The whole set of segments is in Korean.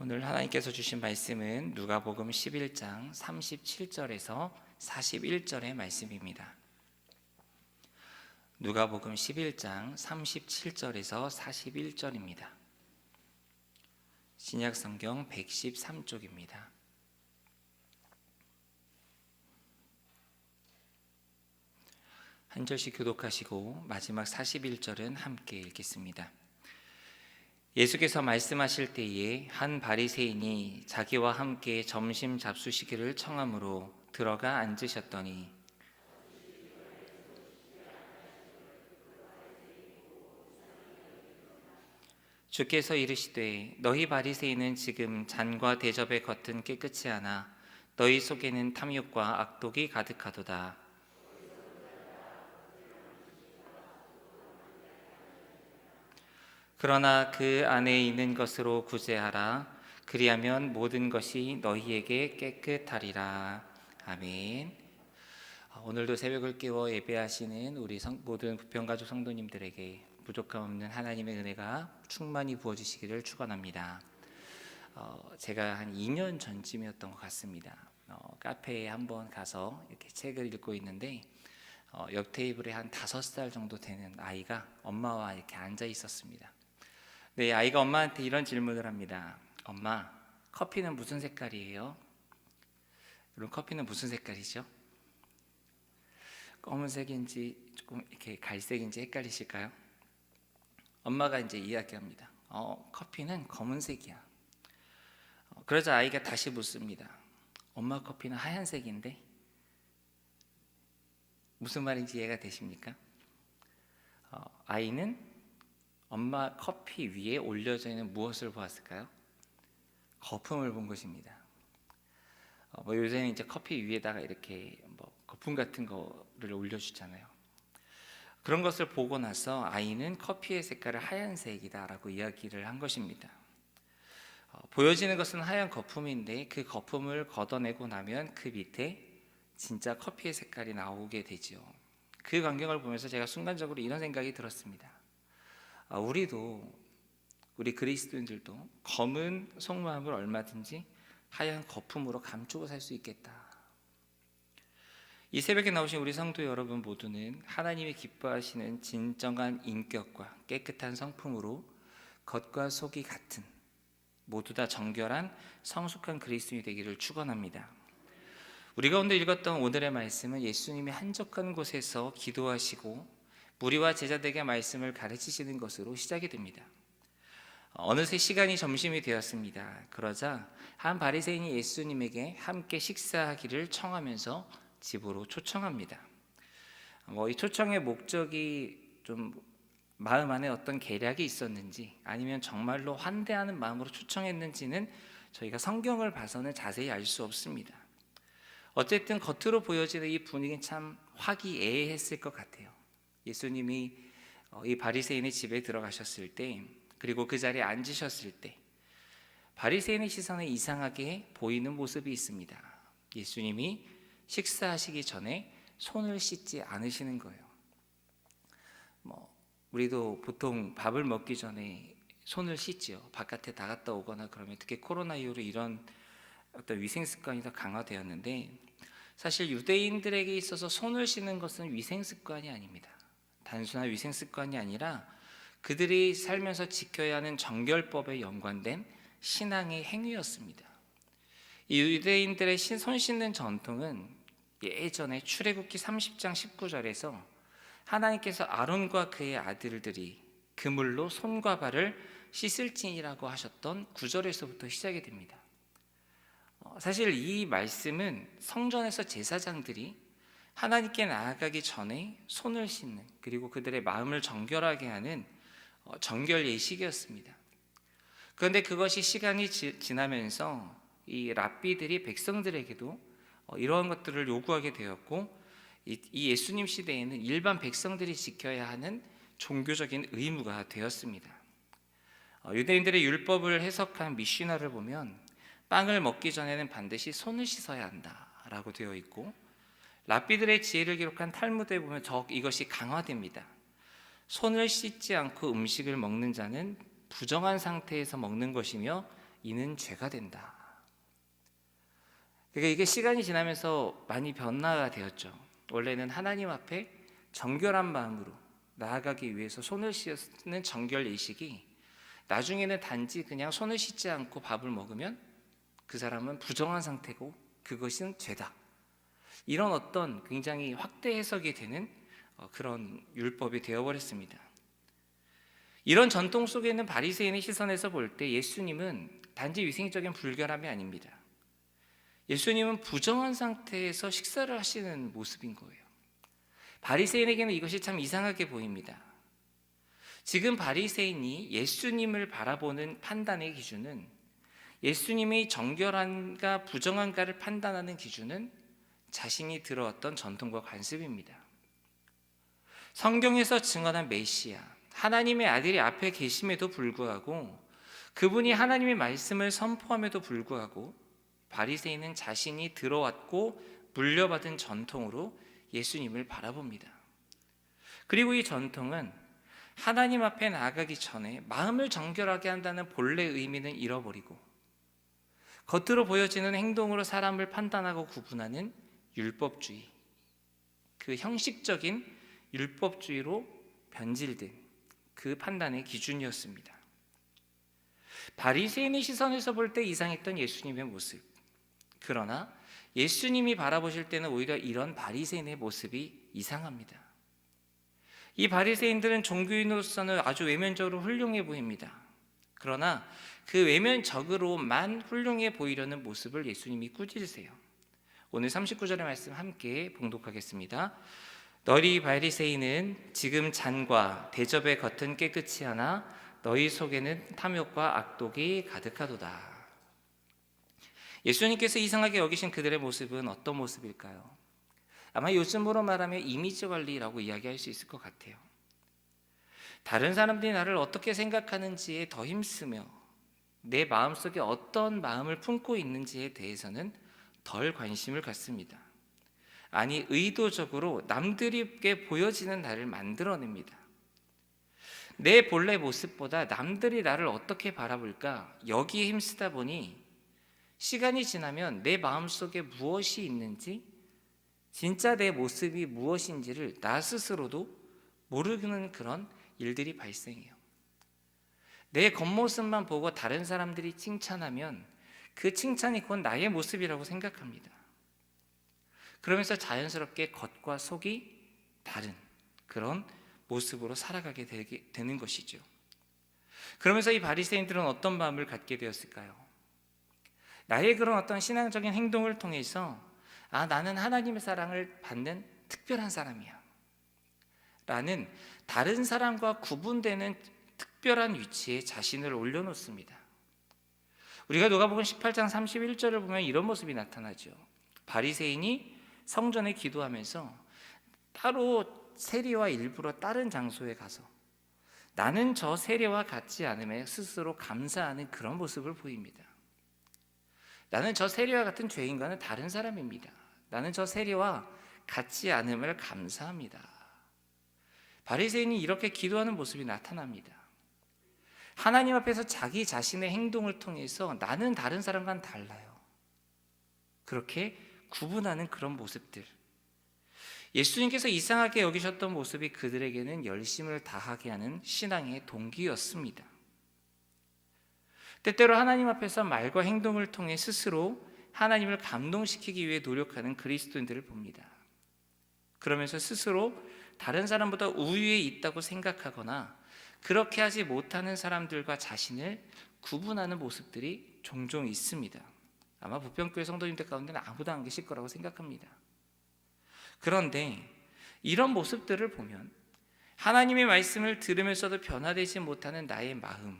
오늘 하나님께서 주신 말씀은 누가복음 11장 37절에서 41절의 말씀입니다. 누가복음 11장 37절에서 41절입니다. 신약 성경 113쪽입니다. 한 절씩 교독하시고 마지막 41절은 함께 읽겠습니다. 예수께서 말씀하실 때에 한 바리새인이 자기와 함께 점심 잡수시기를 청함으로 들어가 앉으셨더니 주께서 이르시되 너희 바리새인은 지금 잔과 대접의 겉은 깨끗이 하나 너희 속에는 탐욕과 악독이 가득하도다. 그러나 그 안에 있는 것으로 구제하라. 그리하면 모든 것이 너희에게 깨끗하리라. 아멘. 아, 오늘도 새벽을 깨워 예배하시는 우리 성, 모든 부평가족 성도님들에게 부족함 없는 하나님의 은혜가 충만히 부어주시기를 축원합니다. 어, 제가 한 2년 전쯤이었던 것 같습니다. 어, 카페에 한번 가서 이렇게 책을 읽고 있는데 어, 옆 테이블에 한 다섯 살 정도 되는 아이가 엄마와 이렇게 앉아 있었습니다. 네, 아이가 엄마한테 이런 질문을 합니다. 엄마, 커피는 무슨 색깔이에요? 그럼 커피는 무슨 색깔이죠? 검은색인지 조금 이렇게 갈색인지 헷갈리실까요? 엄마가 이제 이야기합니다. 어, 커피는 검은색이야. 어, 그러자 아이가 다시 묻습니다. 엄마 커피는 하얀색인데 무슨 말인지 이해가 되십니까? 어, 아이는 엄마 커피 위에 올려져 있는 무엇을 보았을까요? 거품을 본 것입니다. 어, 뭐 요새는 이제 커피 위에다가 이렇게 뭐 거품 같은 거를 올려주잖아요. 그런 것을 보고 나서 아이는 커피의 색깔을 하얀색이다라고 이야기를 한 것입니다. 어, 보여지는 것은 하얀 거품인데 그 거품을 걷어내고 나면 그 밑에 진짜 커피의 색깔이 나오게 되지요. 그 광경을 보면서 제가 순간적으로 이런 생각이 들었습니다. 아, 우리도 우리 그리스도인들도 검은 속마음을 얼마든지 하얀 거품으로 감추고 살 수 있겠다. 이 새벽에 나오신 우리 성도 여러분 모두는 하나님이 기뻐하시는 진정한 인격과 깨끗한 성품으로 겉과 속이 같은 모두 다 정결한 성숙한 그리스도인이 되기를 축원합니다. 우리가 오늘 읽었던 오늘의 말씀은 예수님이 한적한 곳에서 기도하시고 무리와 제자들에게 말씀을 가르치시는 것으로 시작이 됩니다. 어느새 시간이 점심이 되었습니다. 그러자 한 바리새인이 예수님에게 함께 식사하기를 청하면서 집으로 초청합니다. 뭐 이 초청의 목적이 좀 마음 안에 어떤 계략이 있었는지 아니면 정말로 환대하는 마음으로 초청했는지는 저희가 성경을 봐서는 자세히 알 수 없습니다. 어쨌든 겉으로 보여지는 이 분위기는 참 화기애애했을 것 같아요. 예수님이 어, 이 바리새인의 집에 들어가셨을 때 그리고 그 자리에 앉으셨을 때 바리새인의 시선에 이상하게 보이는 모습이 있습니다. 예수님이 식사하시기 전에 손을 씻지 않으시는 거예요. 뭐 우리도 보통 밥을 먹기 전에 손을 씻지요. 바깥에 나갔다 오거나 그러면 특히 코로나 이후로 이런 어떤 위생 습관이 더 강화되었는데 사실 유대인들에게 있어서 손을 씻는 것은 위생 습관이 아닙니다. 단순한 위생 습관이 아니라 그들이 살면서 지켜야 하는 정결법에 연관된 신앙의 행위였습니다. 이 유대인들의 손 씻는 전통은 예전에 출애굽기 30장 19절에서 하나님께서 아론과 그의 아들들이 그물로 손과 발을 씻을지니라고 하셨던 구절에서부터 시작이 됩니다. 어, 사실 이 말씀은 성전에서 제사장들이 하나님께 나아가기 전에 손을 씻는 그리고 그들의 마음을 정결하게 하는 어, 정결 예식이었습니다. 그런데 그것이 시간이 지 나면서 이 랍비들이 백성들에게도 어, 이러한 것들을 요구하게 되었고 이 예수님 시대에는 일반 백성들이 지켜야 하는 종교적인 의무가 되었습니다. 어, 유대인들의 율법을 해석한 미시나를 보면 빵을 먹기 전에는 반드시 손을 씻어야 한다라고 되어 있고 랍비들의 지혜를 기록한 탈무드에 보면 저 이것이 강화됩니다. 손을 씻지 않고 음식을 먹는 자는 부정한 상태에서 먹는 것이며 이는 죄가 된다. 그러니까 이게 시간이 지나면서 많이 변화가 되었죠. 원래는 하나님 앞에 정결한 마음으로 나아가기 위해서 손을 씻는 정결 예식이 나중에는 단지 그냥 손을 씻지 않고 밥을 먹으면 그 사람은 부정한 상태고 그것은 죄다. 이런 어떤 굉장히 확대 해석이 되는 어, 그런 율법이 되어버렸습니다. 이런 전통 속에 있는 바리새인의 시선에서 볼 때 예수님은 단지 위생적인 불결함이 아닙니다. 예수님은 부정한 상태에서 식사를 하시는 모습인 거예요. 바리새인에게는 이것이 참 이상하게 보입니다. 지금 바리새인이 예수님을 바라보는 판단의 기준은 예수님의 정결한가 부정한가를 판단하는 기준은 자신이 들어왔던 전통과 관습입니다. 성경에서 증언한 메시아, 하나님의 아들이 앞에 계심에도 불구하고 그분이 하나님의 말씀을 선포함에도 불구하고 바리새인은 자신이 들어왔고 물려받은 전통으로 예수님을 바라봅니다. 그리고 이 전통은 하나님 앞에 나아가기 전에 마음을 정결하게 한다는 본래 의미는 잃어버리고 겉으로 보여지는 행동으로 사람을 판단하고 구분하는 율법주의, 그 형식적인 율법주의로 변질된 그 판단의 기준이었습니다. 바리새인의 시선에서 볼 때 이상했던 예수님의 모습. 그러나 예수님이 바라보실 때는 오히려 이런 바리새인의 모습이 이상합니다. 이 바리새인들은 종교인으로서는 아주 외면적으로 훌륭해 보입니다. 그러나 그 외면적으로만 훌륭해 보이려는 모습을 예수님이 꾸짖으세요. 오늘 39절의 말씀 함께 봉독하겠습니다. 너희 바리새인은 지금 잔과 대접의 겉은 깨끗이 하나 너희 속에는 탐욕과 악독이 가득하도다. 예수님께서 이상하게 여기신 그들의 모습은 어떤 모습일까요? 아마 요즘으로 말하면 이미지 관리라고 이야기할 수 있을 것 같아요. 다른 사람들이 나를 어떻게 생각하는지에 더 힘쓰며 내 마음속에 어떤 마음을 품고 있는지에 대해서는 덜 관심을 갖습니다. 아니 의도적으로 남들에게 보여지는 나를 만들어냅니다. 내 본래 모습보다 남들이 나를 어떻게 바라볼까 여기에 힘쓰다 보니 시간이 지나면 내 마음속에 무엇이 있는지 진짜 내 모습이 무엇인지를 나 스스로도 모르는 그런 일들이 발생해요. 내 겉모습만 보고 다른 사람들이 칭찬하면 그 칭찬이 곧 나의 모습이라고 생각합니다. 그러면서 자연스럽게 겉과 속이 다른 그런 모습으로 살아가게 되는 것이죠. 그러면서 이 바리새인들은 어떤 마음을 갖게 되었을까요? 나의 그런 어떤 신앙적인 행동을 통해서 아 나는 하나님의 사랑을 받는 특별한 사람이야. 라는 다른 사람과 구분되는 특별한 위치에 자신을 올려놓습니다. 우리가 누가복음 18장 31절을 보면 이런 모습이 나타나죠. 바리새인이 성전에 기도하면서 따로 세리와 일부러 다른 장소에 가서 나는 저 세리와 같지 않음에 스스로 감사하는 그런 모습을 보입니다. 나는 저 세리와 같은 죄인과는 다른 사람입니다. 나는 저 세리와 같지 않음을 감사합니다. 바리새인이 이렇게 기도하는 모습이 나타납니다. 하나님 앞에서 자기 자신의 행동을 통해서 나는 다른 사람과는 달라요. 그렇게 구분하는 그런 모습들. 예수님께서 이상하게 여기셨던 모습이 그들에게는 열심을 다하게 하는 신앙의 동기였습니다. 때때로 하나님 앞에서 말과 행동을 통해 스스로 하나님을 감동시키기 위해 노력하는 그리스도인들을 봅니다. 그러면서 스스로 다른 사람보다 우위에 있다고 생각하거나 그렇게 하지 못하는 사람들과 자신을 구분하는 모습들이 종종 있습니다. 아마 부평교회 성도님들 가운데는 아무도 안 계실 거라고 생각합니다. 그런데 이런 모습들을 보면 하나님의 말씀을 들으면서도 변화되지 못하는 나의 마음,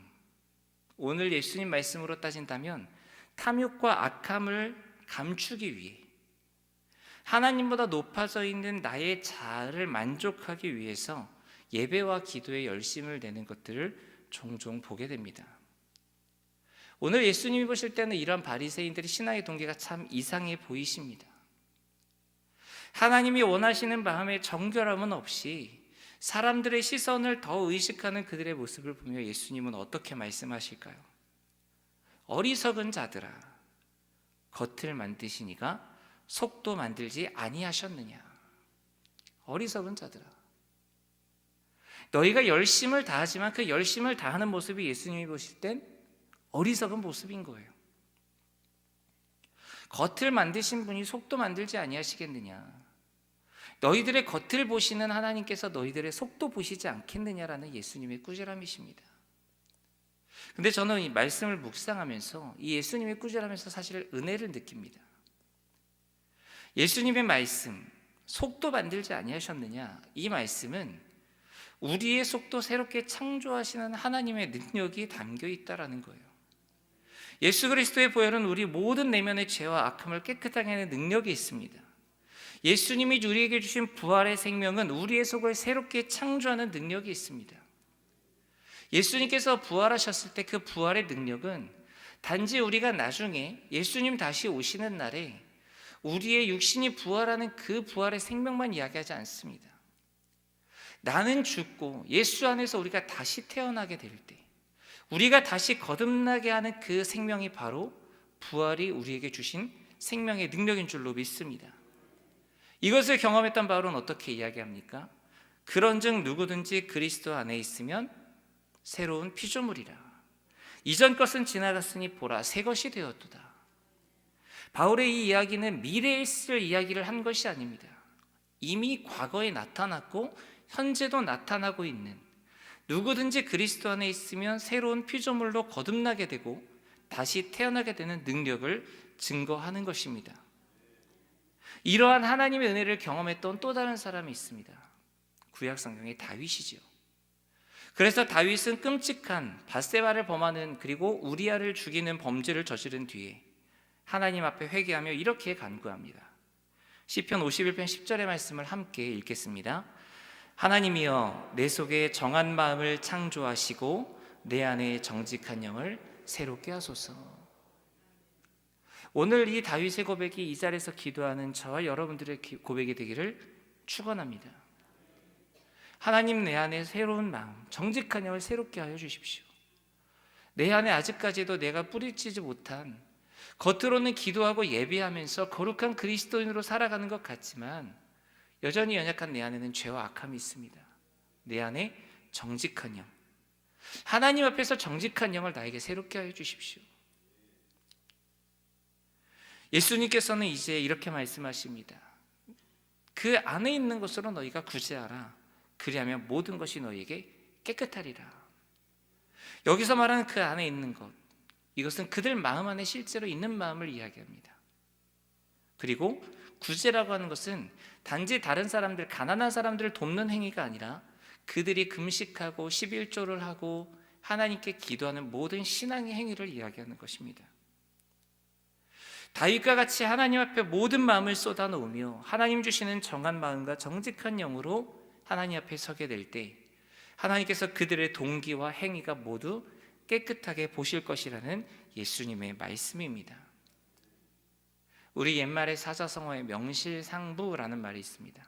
오늘 예수님 말씀으로 따진다면 탐욕과 악함을 감추기 위해 하나님보다 높아져 있는 나의 자아를 만족하기 위해서 예배와 기도에 열심을 내는 것들을 종종 보게 됩니다. 오늘 예수님이 보실 때는 이런 바리새인들의 신앙의 동기가 참 이상해 보이십니다. 하나님이 원하시는 마음의 정결함은 없이 사람들의 시선을 더 의식하는 그들의 모습을 보며 예수님은 어떻게 말씀하실까요? 어리석은 자들아 겉을 만드시니가 속도 만들지 아니하셨느냐 어리석은 자들아 너희가 열심을 다하지만 그 열심을 다하는 모습이 예수님이 보실 땐 어리석은 모습인 거예요. 겉을 만드신 분이 속도 만들지 아니하시겠느냐? 너희들의 겉을 보시는 하나님께서 너희들의 속도 보시지 않겠느냐라는 예수님의 꾸지람이십니다. 근데 저는 이 말씀을 묵상하면서 이 예수님의 꾸지람에서 사실 은혜를 느낍니다. 예수님의 말씀, 속도 만들지 아니하셨느냐? 이 말씀은 우리의 속도 새롭게 창조하시는 하나님의 능력이 담겨 있다라는 거예요. 예수 그리스도의 보혈은 우리 모든 내면의 죄와 악함을 깨끗하게 하는 능력이 있습니다. 예수님이 우리에게 주신 부활의 생명은 우리의 속을 새롭게 창조하는 능력이 있습니다. 예수님께서 부활하셨을 때 그 부활의 능력은 단지 우리가 나중에 예수님 다시 오시는 날에 우리의 육신이 부활하는 그 부활의 생명만 이야기하지 않습니다. 나는 죽고 예수 안에서 우리가 다시 태어나게 될 때, 우리가 다시 거듭나게 하는 그 생명이 바로 부활이 우리에게 주신 생명의 능력인 줄로 믿습니다. 이것을 경험했던 바울은 어떻게 이야기합니까? 그런즉 누구든지 그리스도 안에 있으면 새로운 피조물이라. 이전 것은 지나갔으니 보라 새 것이 되었도다. 바울의 이 이야기는 미래에 있을 이야기를 한 것이 아닙니다. 이미 과거에 나타났고 현재도 나타나고 있는 누구든지 그리스도 안에 있으면 새로운 피조물로 거듭나게 되고 다시 태어나게 되는 능력을 증거하는 것입니다. 이러한 하나님의 은혜를 경험했던 또 다른 사람이 있습니다. 구약 성경의 다윗이지요. 그래서 다윗은 끔찍한 바세바를 범하는 그리고 우리아를 죽이는 범죄를 저지른 뒤에 하나님 앞에 회개하며 이렇게 간구합니다. 시편 51편 10절의 말씀을 함께 읽겠습니다. 하나님이여 내 속에 정한 마음을 창조하시고 내 안에 정직한 영을 새롭게 하소서. 오늘 이 다윗의 고백이 이 자리에서 기도하는 저와 여러분들의 고백이 되기를 축원합니다. 하나님 내 안에 새로운 마음, 정직한 영을 새롭게 하여 주십시오. 내 안에 아직까지도 내가 뿌리치지 못한 겉으로는 기도하고 예배하면서 거룩한 그리스도인으로 살아가는 것 같지만 여전히 연약한 내 안에는 죄와 악함이 있습니다. 내 안에 정직한 영. 하나님 앞에서 정직한 영을 나에게 새롭게 하여 주십시오. 예수님께서는 이제 이렇게 말씀하십니다. 그 안에 있는 것으로 너희가 구제하라. 그리하면 모든 것이 너희에게 깨끗하리라. 여기서 말하는 그 안에 있는 것, 이것은 그들 마음 안에 실제로 있는 마음을 이야기합니다. 그리고 구제라고 하는 것은 단지 다른 사람들, 가난한 사람들을 돕는 행위가 아니라 그들이 금식하고 11조를 하고 하나님께 기도하는 모든 신앙의 행위를 이야기하는 것입니다. 다윗과 같이 하나님 앞에 모든 마음을 쏟아놓으며 하나님 주시는 정한 마음과 정직한 영으로 하나님 앞에 서게 될 때 하나님께서 그들의 동기와 행위가 모두 깨끗하게 보실 것이라는 예수님의 말씀입니다. 우리 옛말에 사자성어에 명실상부라는 말이 있습니다.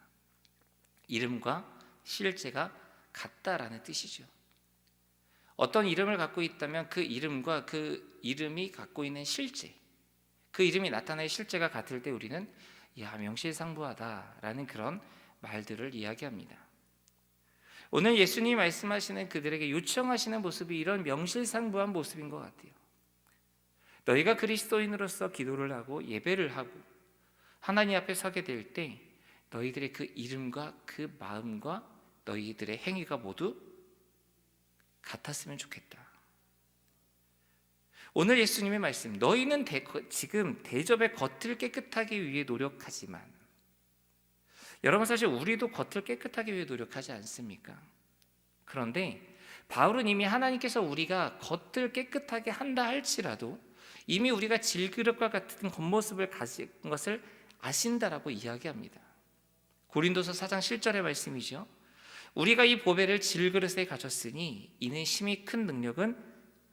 이름과 실제가 같다라는 뜻이죠. 어떤 이름을 갖고 있다면 그 이름과 그 이름이 갖고 있는 실제, 그 이름이 나타나는 실제가 같을 때 우리는 야 명실상부하다라는 그런 말들을 이야기합니다. 오늘 예수님이 말씀하시는 그들에게 요청하시는 모습이 이런 명실상부한 모습인 것 같아요. 너희가 그리스도인으로서 기도를 하고 예배를 하고 하나님 앞에 서게 될 때 너희들의 그 이름과 그 마음과 너희들의 행위가 모두 같았으면 좋겠다. 오늘 예수님의 말씀, 너희는 대, 지금 대접의 겉을 깨끗하기 위해 노력하지만, 여러분 사실 우리도 겉을 깨끗하기 위해 노력하지 않습니까? 그런데 바울은 이미 하나님께서 우리가 겉을 깨끗하게 한다 할지라도 이미 우리가 질그릇과 같은 겉모습을 가진 것을 아신다라고 이야기합니다. 고린도서 4장 7절의 말씀이죠. 우리가 이 보배를 질그릇에 가졌으니 이는 심히 큰 능력은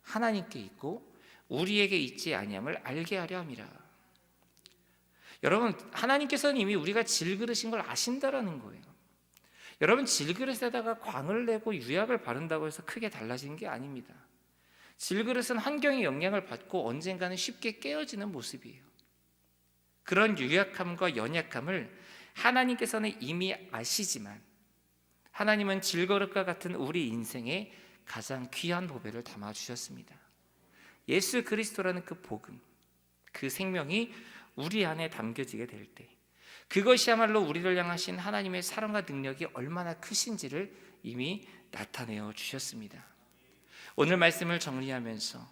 하나님께 있고 우리에게 있지 아니함을 알게 하려 함이라. 여러분 하나님께서는 이미 우리가 질그릇인 걸 아신다라는 거예요. 여러분 질그릇에다가 광을 내고 유약을 바른다고 해서 크게 달라진 게 아닙니다. 질그릇은 환경의 영향을 받고 언젠가는 쉽게 깨어지는 모습이에요. 그런 유약함과 연약함을 하나님께서는 이미 아시지만 하나님은 질그릇과 같은 우리 인생에 가장 귀한 보배를 담아 주셨습니다. 예수 그리스도라는 그 복음, 그 생명이 우리 안에 담겨지게 될 때, 그것이야말로 우리를 향하신 하나님의 사랑과 능력이 얼마나 크신지를 이미 나타내어 주셨습니다. 오늘 말씀을 정리하면서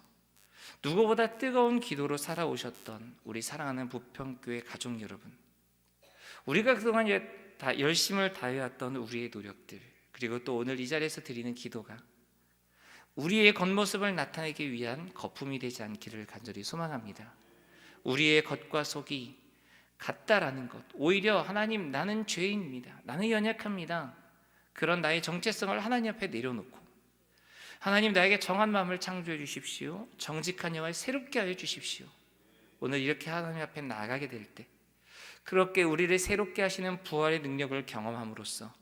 누구보다 뜨거운 기도로 살아오셨던 우리 사랑하는 부평교회 가족 여러분, 우리가 그동안 다 열심을 다해왔던 우리의 노력들, 그리고 또 오늘 이 자리에서 드리는 기도가 우리의 겉모습을 나타내기 위한 거품이 되지 않기를 간절히 소망합니다. 우리의 겉과 속이 같다라는 것, 오히려 하나님 나는 죄인입니다. 나는 연약합니다. 그런 나의 정체성을 하나님 앞에 내려놓고 하나님 나에게 정한 마음을 창조해 주십시오. 정직한 영을 새롭게 하여 주십시오. 오늘 이렇게 하나님 앞에 나아가게 될 때 그렇게 우리를 새롭게 하시는 부활의 능력을 경험함으로써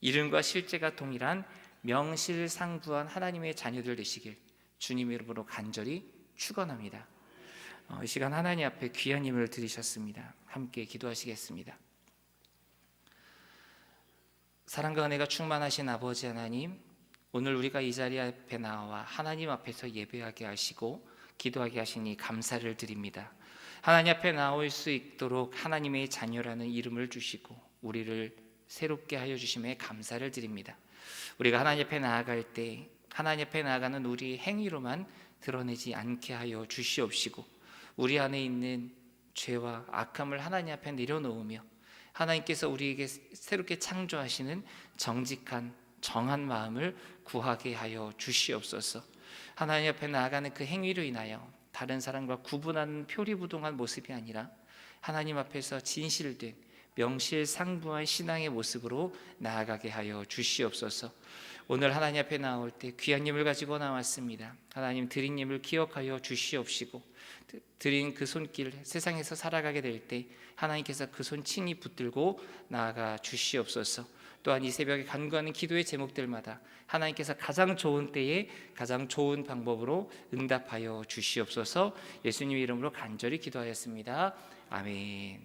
이름과 실제가 동일한 명실상부한 하나님의 자녀들 되시길 주님의 이름으로 간절히 축원합니다. 어, 이 시간 하나님 앞에 귀한 힘을 드리셨습니다. 함께 기도하시겠습니다. 사랑과 은혜가 충만하신 아버지 하나님, 오늘 우리가 이 자리 앞에 나와 하나님 앞에서 예배하게 하시고 기도하게 하시니 감사를 드립니다. 하나님 앞에 나올 수 있도록 하나님의 자녀라는 이름을 주시고 우리를 새롭게 하여 주심에 감사를 드립니다. 우리가 하나님 앞에 나아갈 때 하나님 앞에 나아가는 우리 행위로만 드러내지 않게 하여 주시옵시고 우리 안에 있는 죄와 악함을 하나님 앞에 내려놓으며 하나님께서 우리에게 새롭게 창조하시는 정직한 정한 마음을 구하게 하여 주시옵소서. 하나님 앞에 나아가는 그 행위로 인하여 다른 사람과 구분하는 표리부동한 모습이 아니라 하나님 앞에서 진실된 명실상부한 신앙의 모습으로 나아가게 하여 주시옵소서. 오늘 하나님 앞에 나올 때 귀한 힘을 가지고 나왔습니다. 하나님 드린 힘을 기억하여 주시옵시고 드린 그 손길 세상에서 살아가게 될 때 하나님께서 그 손 친히 붙들고 나아가 주시옵소서. 또한 이 새벽에 간구하는 기도의 제목들마다 하나님께서 가장 좋은 때에 가장 좋은 방법으로 응답하여 주시옵소서. 예수님 이름으로 간절히 기도하였습니다. 아멘.